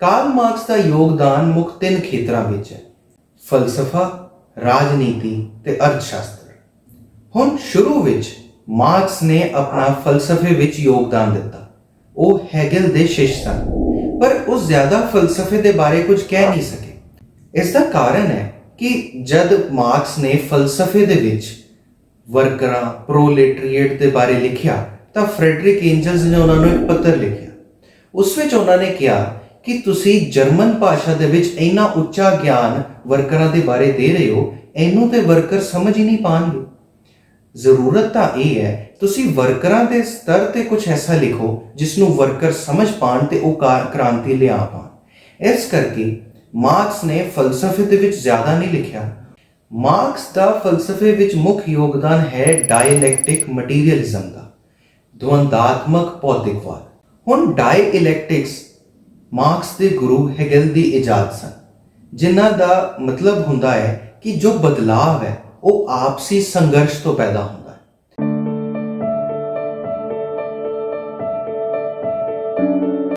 Karl Marx ਦਾ ਯੋਗਦਾਨ ਮੁੱਖ ਤਿੰਨ ਖੇਤਰਾਂ ਵਿੱਚ ਹੈ। ਫਲਸਫਾ, ਰਾਜਨੀਤੀ ਤੇ ਅਰਥਸ਼ਾਸਤਰ। ਹੁਣ ਸ਼ੁਰੂ ਵਿੱਚ ਮਾਰਕਸ ਨੇ ਆਪਣਾ ਫਲਸਫੇ ਵਿੱਚ ਯੋਗਦਾਨ ਦਿੱਤਾ। ਉਹ ਹੈਗਲ ਦੇ ਸ਼ਿਸ਼ ਸਨ, ਪਰ ਉਹ ਜ਼ਿਆਦਾ ਫਲਸਫੇ ਦੇ ਬਾਰੇ ਕੁਝ ਕਹਿ ਨਹੀਂ ਸਕੇ। ਇਸ ਦਾ ਕਾਰਨ ਹੈ ਕਿ ਜਦ ਮਾਰਕਸ ਨੇ ਫਲਸਫੇ ਦੇ ਵਿੱਚ ਵਰਕਰਾਂ, ਪ੍ਰੋਲੇਟਰੀਏਟ ਦੇ ਬਾਰੇ ਲਿਖਿਆ, ਤਾਂ ਫ੍ਰੈਡਰਿਕ ਐਂਜਲਸ ਨੇ ਉਹਨਾਂ ਨੂੰ ਇੱਕ ਪੱਤਰ ਲਿਖਿਆ। ਉਸ ਵਿੱਚ ਉਹਨਾਂ ਨੇ ਕਿਹਾ ਕਿ ਤੁਸੀਂ ਜਰਮਨ ਭਾਸ਼ਾ ਦੇ ਵਿੱਚ ਇੰਨਾ ਉੱਚਾ ਗਿਆਨ ਵਰਕਰਾਂ ਦੇ ਬਾਰੇ ਦੇ ਰਹੇ ਹੋ, ਇਹਨੂੰ ਤੇ ਵਰਕਰ ਸਮਝ ਹੀ ਨਹੀਂ ਪਾਣਗੇ। ਜ਼ਰੂਰਤ ਤਾਂ ਇਹ ਹੈ, ਤੁਸੀਂ ਵਰਕਰਾਂ ਦੇ ਸਤਰ ਤੇ ਕੁਝ ਐਸਾ ਲਿਖੋ ਜਿਸ ਨੂੰ ਵਰਕਰ ਸਮਝ ਪਾਣ ਤੇ ਉਹ ਕ੍ਰਾਂਤੀ ਲਿਆ ਪਾਣ। ਇਸ ਕਰਕੇ ਮਾਰਕਸ ਨੇ ਫਲਸਫੇ ਦੇ ਵਿੱਚ ਜ਼ਿਆਦਾ ਨਹੀਂ ਲਿਖਿਆ। ਮਾਰਕਸ ਦਾ ਫਲਸਫੇ ਵਿੱਚ ਮੁੱਖ ਯੋਗਦਾਨ ਹੈ ਡਾਇਲੈਕਟਿਕ ਮਟੀਰੀਅਲਿਜ਼ਮ ਦਾ, ਦਵੰਦਾਤਮਕ ਭੌਤਿਕਵਾਦ ਹੁਣ ਡਾਇਲੈਕਟਿਕਸ ਮਾਰਕਸ ਦੇ ਗੁਰੂ ਹੈਗਲ ਦੀ ਇਜਾਦ ਸਨ, ਜਿਨ੍ਹਾਂ ਦਾ ਮਤਲਬ ਹੁੰਦਾ ਹੈ ਕਿ ਜੋ ਬਦਲਾਅ ਹੈ, ਉਹ ਆਪਸੀ ਸੰਘਰਸ਼ ਤੋਂ ਪੈਦਾ ਹੁੰਦਾ ਹੈ।